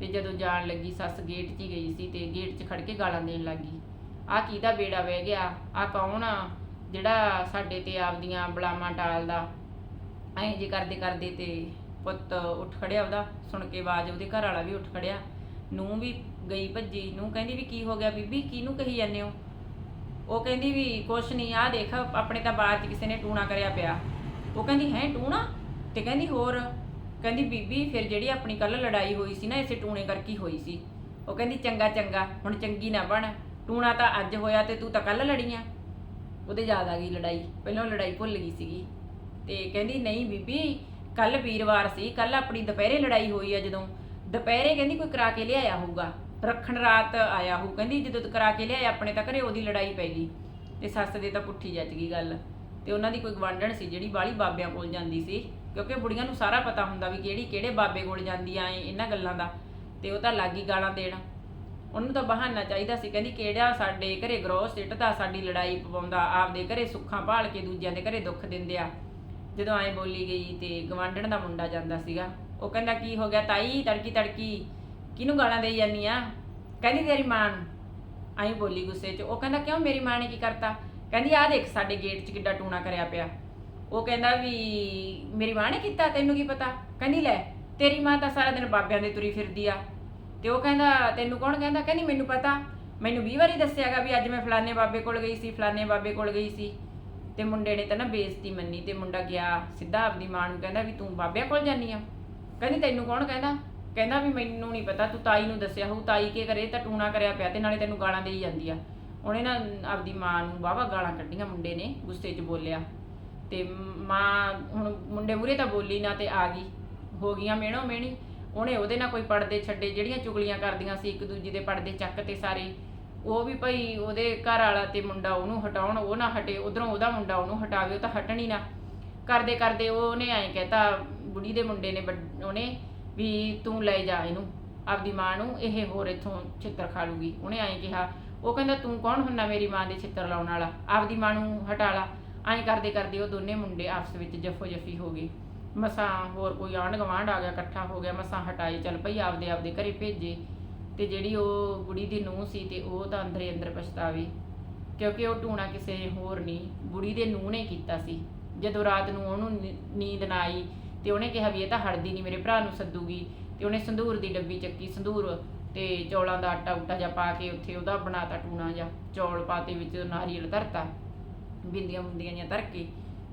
ਤੇ ਜਦੋਂ ਜਾਣ ਲੱਗੀ, ਸੱਸ ਗੇਟ 'ਚ ਹੀ ਗਈ ਸੀ ਤੇ ਗੇਟ 'ਚ ਖੜ ਕੇ ਗਾਲਾਂ ਦੇਣ ਲੱਗੀ। ਆ ਕਿਹਦਾ ਬੇੜਾ ਵਹਿ ਗਿਆ? ਆ ਕੌਣ ਆ? ਜਿਹੜਾ ਸਾਡੇ ਤੇ ਆਪਦੀਆਂ ਬਲਾਮਾਂ ਟਾਲਦਾ? ਐਂ ਜੇ ਕਰਦੇ ਕਰਦੇ ਤੇ ਪੁੱਤ ਉੱਠ ਖੜਿਆ ਉਹਦਾ। ਸੁਣ ਕੇ ਆਵਾਜ਼ ਉਹਦੇ ਘਰ ਵਾਲਾ ਵੀ ਉੱਠ ਖੜਿਆ। ਨੂੰ ਵੀ ਗਈ ਭੱਜੀ ਨੂੰ, ਕਹਿੰਦੀ ਵੀ ਕੀ ਹੋ ਗਿਆ ਬੀਬੀ, ਕਿਹਨੂੰ ਕਹੀ ਜਾਂਦੇ ਹੋ? ਉਹ ਕਹਿੰਦੀ ਵੀ ਕੁਛ ਨਹੀਂ ਆ ਦੇਖ, ਆਪਣੇ ਤਾਂ ਬਾਹਰ 'ਚ ਕਿਸੇ ਨੇ ਟੂਣਾ ਕਰਿਆ ਪਿਆ। ਉਹ ਕਹਿੰਦੀ, ਹੈ ਟੂਣਾ? ਤੇ ਕਹਿੰਦੀ, ਹੋਰ? ਕਹਿੰਦੀ, ਬੀਬੀ, ਫਿਰ ਜਿਹੜੀ ਆਪਣੀ ਕੱਲ ਲੜਾਈ ਹੋਈ ਸੀ ਨਾ, ਇਸੇ ਟੂਣੇ ਕਰਕੇ ਹੋਈ ਸੀ। ਉਹ ਕਹਿੰਦੀ, ਚੰਗਾ ਚੰਗਾ, ਹੁਣ ਚੰਗੀ ਨਾ ਬਣ। ਟੂਣਾ ਤਾਂ ਅੱਜ ਹੋਇਆ ਤੇ ਤੂੰ ਤਾਂ ਕੱਲ ਲੜੀਆਂ ਉਹਦੇ ਯਾਦ ਆ ਗਈ ਲੜਾਈ, ਪਹਿਲਾਂ ਲੜਾਈ ਭੁੱਲ ਗਈ ਸੀਗੀ। ਤੇ ਕਹਿੰਦੀ, ਨਹੀਂ ਬੀਬੀ ਕੱਲ ਵੀਰਵਾਰ ਸੀ ਕੱਲ ਆਪਣੀ ਦੁਪਹਿਰੇ ਲੜਾਈ ਹੋਈ ਆ ਜਦੋਂ। ਦੁਪਹਿਰੇ ਕਹਿੰਦੀ, ਕੋਈ ਕਰਾ ਕੇ ਲਿਆਇਆ ਹੋਊਗਾ। ਰੱਖਣ ਰਾਤ ਆਇਆ ਹੋਊ। ਕਹਿੰਦੀ ਜਦੋਂ ਕਰਾ ਕੇ ਲਿਆਇਆ ਆਪਣੇ ਤਾਂ ਘਰੇ ਉਹਦੀ ਲੜਾਈ ਪੈ ਗਈ। ਤੇ ਸੱਸ ਦੇ ਤਾਂ ਪੁੱਠੀ ਜੱਜ ਗਈ ਗੱਲ। ਤੇ ਉਹਨਾਂ ਦੀ ਕੋਈ ਗਵਾਂਢਣ ਸੀ ਜਿਹੜੀ ਬਾਲੀ ਬਾਬਿਆਂ ਕੋਲ ਜਾਂਦੀ ਸੀ। ਕਿਉਂਕਿ ਬੁੜੀਆਂ ਨੂੰ ਸਾਰਾ ਪਤਾ ਹੁੰਦਾ ਵੀ ਕਿਹੜੀ ਕਿਹੜੇ ਬਾਬੇ ਕੋਲ ਜਾਂਦੀ ਆ ਇਹਨਾਂ ਗੱਲਾਂ ਦਾ। ਤੇ ਉਹ ਤਾਂ ਲੱਗੀ ਗਾਲਾਂ ਦੇਣ। ਉਹਨੂੰ ਤਾਂ ਬਹਾਨਾ ਚਾਹੀਦਾ ਸੀ। ਕਹਿੰਦੀ ਕਿਹੜਾ ਸਾਡੇ ਘਰੇ ਗਰੋਹ ਸਿੱਟਦਾ, ਸਾਡੀ ਲੜਾਈ ਪਵਾਉਂਦਾ, ਆਪਦੇ ਘਰੇ ਸੁੱਖਾਂ ਭਾਲ ਕੇ ਦੂਜਿਆਂ ਦੇ ਘਰੇ ਦੁੱਖ ਦਿੰਦੇ ਆ। ਜਦੋਂ ਐਂ ਬੋਲੀ ਗਈ ਤੇ ਗਵਾਂਢਣ ਦਾ ਮੁੰਡਾ ਜਾਂਦਾ ਸੀਗਾ। ਉਹ ਕਹਿੰਦਾ, ਕੀ ਹੋ ਗਿਆ ਤਾਈ? ਤੜਕੀ ਤੜਕੀ? ਕਿਹਨੂੰ ਗਾਲਾਂ ਦੇਈ ਜਾਂਦੀ ਆ? ਕਹਿੰਦੀ ਤੇਰੀ ਮਾਂ ਨੂੰ। ਐਂ ਬੋਲੀ ਗੁੱਸੇ 'ਚ। ਉਹ ਕਹਿੰਦਾ, ਕਿਉਂ ਮੇਰੀ ਮਾਂ ਨੇ ਕੀ ਕਰਤਾ? ਕਹਿੰਦੀ, ਆਹ ਦੇਖ ਸਾਡੇ ਗੇਟ 'ਚ ਕਿੱਡਾ ਟੂਣਾ ਕਰਿਆ ਪਿਆ। ਉਹ ਕਹਿੰਦਾ ਵੀ, ਮੇਰੀ ਮਾਂ ਨੇ ਕੀਤਾ, ਤੈਨੂੰ ਕੀ ਪਤਾ? ਕਹਿੰਦੀ, ਲੈ, ਤੇਰੀ ਮਾਂ ਤਾਂ ਸਾਰਾ ਦਿਨ ਬਾਬਿਆਂ ਦੇ ਤੁਰੀ ਫਿਰਦੀ ਆ। ਤੇ ਉਹ ਕਹਿੰਦਾ, ਤੈਨੂੰ ਕੌਣ ਕਹਿੰਦਾ? ਕਹਿੰਦੀ, ਮੈਨੂੰ ਪਤਾ। ਮੈਨੂੰ 20 ਵਾਰੀ ਦੱਸਿਆਗਾ ਵੀ ਅੱਜ ਮੈਂ ਫਲਾਣੇ ਬਾਬੇ ਕੋਲ ਗਈ ਸੀ, ਫਲਾਣੇ ਬਾਬੇ ਕੋਲ ਗਈ ਸੀ। ਤੇ ਮੁੰਡੇ ਨੇ ਤਾਂ ਨਾ ਬੇਇੱਜ਼ਤੀ ਮੰਨੀ ਤੇ ਮੁੰਡਾ ਗਿਆ, ਸਿੱਧਾ ਆਪਦੀ ਮਾਂ ਨੂੰ ਕਹਿੰਦਾ ਵੀ ਤੂੰ ਬਾਬਿਆਂ ਕੋਲ ਜਾਨੀ ਆ। ਕਹਿੰਦੀ, ਤੈਨੂੰ ਕੌਣ ਕਹਿੰਦਾ? ਕਹਿੰਦਾ ਵੀ ਮੈਨੂੰ ਨਹੀਂ ਪਤਾ, ਤੂੰ ਤਾਈ ਨੂੰ ਦੱਸਿਆ ਹੋਊ, ਤਾਈ ਕੀ ਕਰੇ ਤਾਂ ਟੂਣਾ ਕਰਿਆ ਪਿਆ ਤੇ ਨਾਲੇ ਤੈਨੂੰ ਗਾਲਾਂ ਦੇਈ ਜਾਂਦੀ ਆ। ਉਹਨੇ ਨਾ ਆਪਦੀ ਮਾਂ ਨੂੰ ਵਾਹਵਾ ਗਾਲਾਂ ਕੱਢੀਆਂ ਮੁੰਡੇ ਨੇ, ਗੁੱਸੇ 'ਚ ਬੋਲਿਆ। ਤੇ ਮਾਂ ਹੁਣ ਮੁੰਡੇ ਮੂਰੇ ਤਾਂ ਬੋਲੀ ਨਾ ਤੇ ਆ ਗਈ। ਹੋ ਗਈਆਂ ਮੇਣੋ ਮੇਣੀ ਉਹਨੇ ਉਹਦੇ ਨਾਲ ਕੋਈ ਪਰਦੇ ਛੱਡੇ, ਜਿਹੜੀਆਂ ਚੁਗਲੀਆਂ ਕਰਦੀਆਂ ਸੀ ਇੱਕ ਦੂਜੀ ਦੇ ਪਰਦੇ ਚੱਕ ਤੇ ਸਾਰੇ। ਉਹ ਵੀ ਭਾਈ ਉਹਦੇ ਘਰ ਵਾਲਾ ਤੇ ਮੁੰਡਾ ਉਹਨੂੰ ਹਟਾਉਣ, ਉਹ ਨਾ ਹਟੇ, ਉਧਰੋਂ ਉਹਦਾ ਮੁੰਡਾ ਉਹਨੂੰ ਹਟਾਵੇ, ਉਹ ਤਾਂ ਹਟਣ ਹੀ ਨਾ। ਕਰਦੇ ਕਰਦੇ ਉਹਨੇ ਐਂ ਕਹਿਤਾ, ਬੁੜੀ ਦੇ ਮੁੰਡੇ ਨੇ ਉਹਨੇ ਵੀ ਤੂੰ ਲੈ ਜਾ ਇਹਨੂੰ, ਆਪਦੀ ਮਾਂ ਨੂੰ, ਇਹ ਹੋਰ ਇੱਥੋਂ ਛਿੱਤਰ ਖਾ ਲੂਗੀ। ਉਹਨੇ ਐਂ ਕਿਹਾ, ਉਹ ਕਹਿੰਦਾ, ਤੂੰ ਕੌਣ ਹੁੰਨਾ ਮੇਰੀ ਮਾਂ ਦੇ ਛਿੱਤਰ ਲਾਉਣ ਵਾਲਾ? ਆਪਦੀ ਮਾਂ ਨੂੰ ਹਟਾ ਲਾ। ਐਂ ਕਰਦੇ ਕਰਦੇ ਉਹ ਦੋਨੇ ਮੁੰਡੇ ਆਪਸ ਵਿੱਚ ਜੱਫੋ ਜਫੀ ਹੋ ਗਏ। ਮਸਾਂ ਹੋਰ ਕੋਈ ਆਂਢ ਗਵਾਂਢ ਆ ਗਿਆ, ਇਕੱਠਾ ਹੋ ਗਿਆ, ਮਸਾਂ ਹਟਾਈ ਚੱਲ ਭਈ ਆਪਦੇ ਆਪਦੇ ਘਰੇ ਭੇਜੇ। ਤੇ ਜਿਹੜੀ ਉਹ ਬੁੜੀ ਦੀ ਨੂੰਹ ਸੀ ਤੇ ਉਹ ਤਾਂ ਅੰਦਰੇ ਅੰਦਰ ਪਛਤਾਵੇ, ਕਿਉਂਕਿ ਉਹ ਟੂਣਾ ਕਿਸੇ ਹੋਰ ਨਹੀਂ ਬੁੜੀ ਦੇ ਨੂੰਹ ਨੇ ਕੀਤਾ ਸੀ। ਜਦੋਂ ਰਾਤ ਨੂੰ ਉਹਨੂੰ ਨੀਂਦ ਨਾ ਆਈ ਤੇ ਉਹਨੇ ਕਿਹਾ ਵੀ ਇਹ ਤਾਂ ਹੜਦੀ ਨਹੀਂ, ਮੇਰੇ ਭਰਾ ਨੂੰ ਸੱਦੂਗੀ। ਤੇ ਉਹਨੇ ਸੰਧੂਰ ਦੀ ਡੱਬੀ ਚੱਕੀ, ਸੰਧੂਰ ਤੇ ਚੌਲਾਂ ਦਾ ਆਟਾ ਉਟਾ ਜਾਂ ਪਾ ਕੇ ਉੱਥੇ ਉਹਦਾ ਬਣਾਤਾ ਟੂਣਾ ਜਾਂ ਚੌਲ ਪਾਤੇ ਵਿੱਚ ਨਾਰੀਅਲ ਧਰਤਾ, ਬਿੰਦੀਆਂ ਬੁੰਦੀਆਂ ਜਾਂ ਧਰ ਕੇ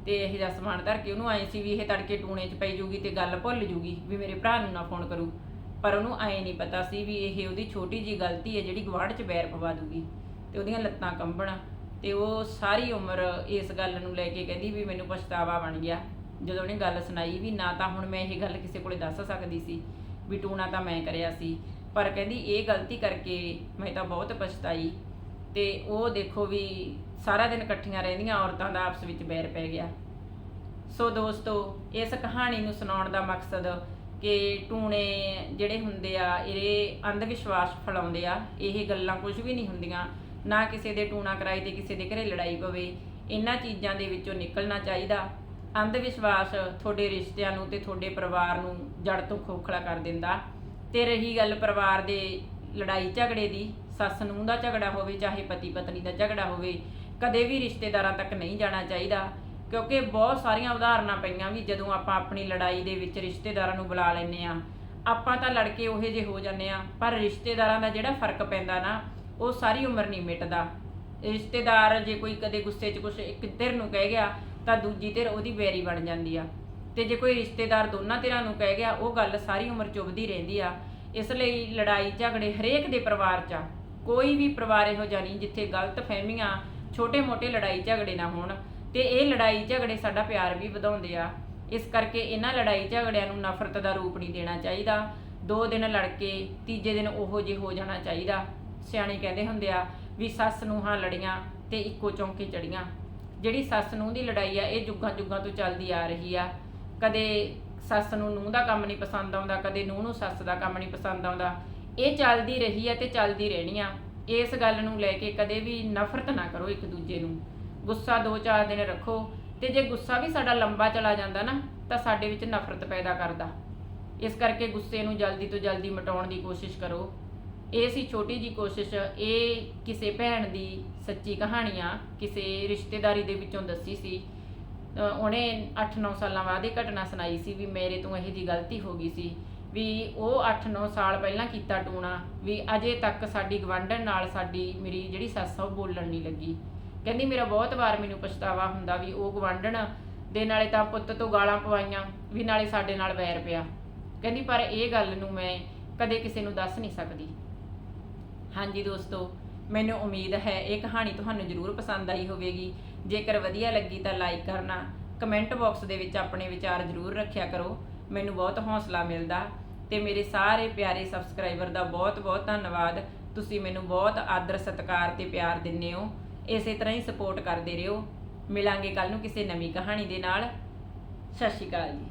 ਤੇ ਇਹ ਜਿਹਾ ਸਮਾਨ ਧਰ ਕੇ ਉਹਨੂੰ ਆਏ ਸੀ ਵੀ ਇਹ ਤੜਕੇ ਟੂਣੇ 'ਚ ਪਈ ਜੂਗੀ ਤੇ ਗੱਲ ਭੁੱਲ ਜੂਗੀ ਵੀ ਮੇਰੇ ਭਰਾ ਨੂੰ ਨਾ ਫੋਨ ਕਰੂ। ਪਰ ਉਹਨੂੰ ਐ ਨਹੀਂ ਪਤਾ ਸੀ ਵੀ ਇਹ ਉਹਦੀ ਛੋਟੀ ਜੀ ਗਲਤੀ ਹੈ ਜਿਹੜੀ ਗਵਾੜ 'ਚ ਬੈਰ ਪਵਾ ਦੂਗੀ ਤੇ ਉਹਦੀਆਂ ਲੱਤਾਂ ਕੰਬਣਾ ਤੇ ਉਹ ਸਾਰੀ ਉਮਰ ਇਸ ਗੱਲ ਨੂੰ ਲੈ ਕੇ ਕਹਿੰਦੀ ਵੀ ਮੈਨੂੰ ਪਛਤਾਵਾ ਬਣ ਗਿਆ। ਜਦੋਂ ਉਹਨੇ ਗੱਲ ਸੁਣਾਈ ਵੀ ਨਾ ਤਾਂ ਹੁਣ ਮੈਂ ਇਹ ਗੱਲ ਕਿਸੇ ਕੋਲੇ ਦੱਸ ਸਕਦੀ ਸੀ ਵੀ ਟੂਣਾ ਤਾਂ ਮੈਂ ਕਰਿਆ ਸੀ। ਪਰ ਕਹਿੰਦੀ ਇਹ ਗਲਤੀ ਕਰਕੇ ਮੈਂ ਤਾਂ ਬਹੁਤ ਪਛਤਾਈ ਤੇ ਉਹ ਦੇਖੋ ਵੀ ਸਾਰਾ ਦਿਨ ਇਕੱਠੀਆਂ ਰਹਿੰਦੀਆਂ, ਔਰਤਾਂ ਦਾ ਆਪਸ ਵਿੱਚ ਬੈਰ ਪੈ ਗਿਆ। ਸੋ ਦੋਸਤੋ, ਇਸ ਕਹਾਣੀ ਨੂੰ ਸੁਣਾਉਣ ਦਾ ਮਕਸਦ ਕਿ ਟੂਣੇ ਜਿਹੜੇ ਹੁੰਦੇ ਆ ਇਹ ਅੰਧ ਵਿਸ਼ਵਾਸ ਫੈਲਾਉਂਦੇ ਆ। ਇਹ ਗੱਲਾਂ ਕੁਝ ਵੀ ਨਹੀਂ ਹੁੰਦੀਆਂ। ਨਾ ਕਿਸੇ ਦੇ ਟੂਣਾ ਕਰਾਈ ਤੇ ਕਿਸੇ ਦੇ ਘਰੇ ਲੜਾਈ ਪਵੇ। ਇਹਨਾਂ ਚੀਜ਼ਾਂ ਦੇ ਵਿੱਚੋਂ ਨਿਕਲਣਾ ਚਾਹੀਦਾ। ਅੰਧ ਵਿਸ਼ਵਾਸ ਤੁਹਾਡੇ ਰਿਸ਼ਤਿਆਂ ਨੂੰ ਤੇ ਤੁਹਾਡੇ ਪਰਿਵਾਰ ਨੂੰ ਜੜ ਤੋਂ ਖੋਖਲਾ ਕਰ ਦਿੰਦਾ। ਤੇ ਰਹੀ ਗੱਲ ਪਰਿਵਾਰ ਦੇ ਲੜਾਈ ਝਗੜੇ ਦੀ, ਸੱਸ ਨੂੰ ਦਾ ਝਗੜਾ ਹੋਵੇ, ਚਾਹੇ ਪਤੀ ਪਤਨੀ ਦਾ ਝਗੜਾ ਹੋਵੇ, ਕਦੇ ਵੀ ਰਿਸ਼ਤੇਦਾਰਾਂ ਤੱਕ ਨਹੀਂ ਜਾਣਾ ਚਾਹੀਦਾ। ਕਿਉਂਕਿ ਬਹੁਤ ਸਾਰੀਆਂ ਉਦਾਹਰਨਾਂ ਪਈਆਂ ਵੀ ਜਦੋਂ ਆਪਾਂ ਆਪਣੀ ਲੜਾਈ ਦੇ ਵਿੱਚ ਰਿਸ਼ਤੇਦਾਰਾਂ ਨੂੰ ਬੁਲਾ ਲੈਂਦੇ ਆ ਆਪਾਂ ਤਾਂ ਲੜ ਕੇ ਉਹੇ ਜੇ ਹੋ ਜਾਂਦੇ ਆ ਪਰ ਰਿਸ਼ਤੇਦਾਰਾਂ ਦਾ ਜਿਹੜਾ ਫ਼ਰਕ ਪੈਂਦਾ ਨਾ, ਉਹ ਸਾਰੀ ਉਮਰ ਨਹੀਂ ਮਿਟਦਾ। ਰਿਸ਼ਤੇਦਾਰ ਜੇ ਕੋਈ ਕਦੇ ਗੁੱਸੇ 'ਚ ਕੁਝ ਇੱਕ ਧਿਰ ਨੂੰ ਕਹਿ ਗਿਆ ਤਾਂ ਦੂਜੀ ਧਿਰ ਉਹਦੀ ਬੈਰੀ ਬਣ ਜਾਂਦੀ ਆ। ਤੇ ਜੇ ਕੋਈ ਰਿਸ਼ਤੇਦਾਰ ਦੋਨਾਂ ਧਿਰਾਂ ਨੂੰ ਕਹਿ ਗਿਆ, ਉਹ ਗੱਲ ਸਾਰੀ ਉਮਰ ਚੁਭਦੀ ਰਹਿੰਦੀ ਆ। ਇਸ ਲਈ ਲੜਾਈ ਝਗੜੇ ਹਰੇਕ ਦੇ ਪਰਿਵਾਰ 'ਚ ਆ। ਕੋਈ ਵੀ ਪਰਿਵਾਰ ਇਹੋ ਜਿਹਾ ਨਹੀਂ ਜਿੱਥੇ ਗਲਤ ਫਹਿਮੀਆਂ, ਛੋਟੇ-ਮੋਟੇ ਲੜਾਈ ਝਗੜੇ ਨਾ ਹੋਣ। ਤੇ ਇਹ ਲੜਾਈ ਝਗੜੇ ਸਾਡਾ ਪਿਆਰ ਵੀ ਵਧਾਉਂਦੇ ਆ। ਇਸ ਕਰਕੇ ਇਹਨਾਂ ਲੜਾਈ ਝਗੜਿਆਂ ਨੂੰ ਨਫ਼ਰਤ ਦਾ ਰੂਪ ਨਹੀਂ ਦੇਣਾ ਚਾਹੀਦਾ। ਦੋ ਦਿਨ ਲੜ ਕੇ ਤੀਜੇ ਦਿਨ ਉਹੋ ਜਿਹੇ ਹੋ ਜਾਣਾ ਚਾਹੀਦਾ। ਸਿਆਣੇ ਕਹਿੰਦੇ ਹੁੰਦੇ ਆ ਵੀ ਸੱਸ ਨੂੰ ਹਾਂ ਲੜੀਆਂ ਤੇ ਇੱਕੋ ਚੌਂਕੇ ਚੜੀਆਂ ਜਿਹੜੀ ਸੱਸ ਨੂੰ ਦੀ ਲੜਾਈ ਆ, ਇਹ ਜੁਗਾਂ ਜੁਗਾਂ ਤੋਂ ਚੱਲਦੀ ਆ ਰਹੀ ਆ। ਕਦੇ ਸੱਸ ਨੂੰ ਨੂੰਹ ਦਾ ਕੰਮ ਨਹੀਂ ਪਸੰਦ ਆਉਂਦਾ, ਕਦੇ ਨੂੰਹ ਨੂੰ ਸੱਸ ਦਾ ਕੰਮ ਨਹੀਂ ਪਸੰਦ ਆਉਂਦਾ। ਇਹ ਚੱਲਦੀ ਰਹੀ ਆ ਤੇ ਚੱਲਦੀ ਰਹਿਣੀ ਆ। ਇਸ ਗੱਲ ਨੂੰ ਲੈ ਕੇ ਕਦੇ ਵੀ ਨਫ਼ਰਤ ਨਾ ਕਰੋ ਇੱਕ ਦੂਜੇ ਨੂੰ। ਗੁੱਸਾ ਦੋ ਚਾਰ ਦਿਨ ਰੱਖੋ ਤੇ ਜੇ ਗੁੱਸਾ ਵੀ ਸਾਡਾ ਲੰਬਾ ਚਲਾ ਜਾਂਦਾ ਨਾ, ਤਾਂ ਸਾਡੇ ਵਿੱਚ ਨਫ਼ਰਤ ਪੈਦਾ ਕਰਦਾ। ਇਸ ਕਰਕੇ ਗੁੱਸੇ ਨੂੰ ਜਲਦੀ ਤੋਂ ਜਲਦੀ ਮਿਟਾਉਣ ਦੀ ਕੋਸ਼ਿਸ਼ ਕਰੋ। ਇਹ ਸੀ ਛੋਟੀ ਜੀ ਕੋਸ਼ਿਸ਼, ਇਹ ਕਿਸੇ ਭੈਣ ਦੀ ਸੱਚੀ ਕਹਾਣੀਆਂ ਕਿਸੇ ਰਿਸ਼ਤੇਦਾਰੀ ਦੇ ਵਿੱਚੋਂ ਦੱਸੀ ਸੀ। ਉਹਨੇ 8-9 ਸਾਲਾਂ ਬਾਅਦ ਇਹ ਘਟਨਾ ਸੁਣਾਈ ਸੀ ਵੀ ਮੇਰੇ ਤੋਂ ਇਹ ਜੀ ਗਲਤੀ ਹੋ ਗਈ ਸੀ ਵੀ ਉਹ 8-9 ਸਾਲ ਪਹਿਲਾਂ ਕੀਤਾ ਟੂਣਾ, ਵੀ ਅਜੇ ਤੱਕ ਸਾਡੀ ਗਵੰਡਣ ਨਾਲ ਸਾਡੀ, ਮੇਰੀ ਜਿਹੜੀ ਸੱਸ ਆ ਉਹ ਬੋਲਣ ਨਹੀਂ ਲੱਗੀ। ਕਹਿੰਦੀ, ਮੇਰਾ ਬਹੁਤ ਵਾਰ ਮੈਨੂੰ ਪਛਤਾਵਾ ਹੁੰਦਾ ਵੀ ਉਹ ਗਵੰਡਣ ਦੇ ਨਾਲੇ ਤਾਂ ਪੁੱਤ ਤੋਂ ਗਾਲਾਂ ਪਵਾਈਆਂ, ਵੀ ਨਾਲੇ ਸਾਡੇ ਨਾਲ ਵੈਰ ਪਿਆ। ਕਹਿੰਦੀ, ਪਰ ਇਹ ਗੱਲ ਨੂੰ ਮੈਂ ਕਦੇ ਕਿਸੇ ਨੂੰ ਦੱਸ ਨਹੀਂ ਸਕਦੀ। ਹਾਂਜੀ ਦੋਸਤੋ, ਮੈਨੂੰ ਉਮੀਦ ਹੈ ਇਹ ਕਹਾਣੀ ਤੁਹਾਨੂੰ ਜ਼ਰੂਰ ਪਸੰਦ ਆਈ ਹੋਵੇਗੀ। ਜੇਕਰ ਵਧੀਆ ਲੱਗੀ ਤਾਂ ਲਾਈਕ ਕਰਨਾ ਕਮੈਂਟ ਬਾਕਸ ਦੇ ਵਿੱਚ ਆਪਣੇ ਵਿਚਾਰ ਜ਼ਰੂਰ ਰੱਖਿਆ ਕਰੋ। ਮੈਨੂੰ ਬਹੁਤ ਹੌਸਲਾ ਮਿਲਦਾ ਤੇ ਮੇਰੇ ਸਾਰੇ ਪਿਆਰੇ ਸਬਸਕ੍ਰਾਈਬਰ ਦਾ ਬਹੁਤ-ਬਹੁਤ ਧੰਨਵਾਦ। ਤੁਸੀਂ ਮੈਨੂੰ ਬਹੁਤ ਆਦਰ, ਸਤਿਕਾਰ ਤੇ ਪਿਆਰ ਦਿੰਦੇ ਹੋ। ਇਸੇ ਤਰ੍ਹਾਂ ਹੀ ਸਪੋਰਟ ਕਰਦੇ ਰਹੋ। ਮਿਲਾਂਗੇ ਕੱਲ ਨੂੰ ਕਿਸੇ ਨਵੀਂ ਕਹਾਣੀ ਦੇ ਨਾਲ। ਸਤਿ ਸ਼੍ਰੀ ਅਕਾਲ ਜੀ।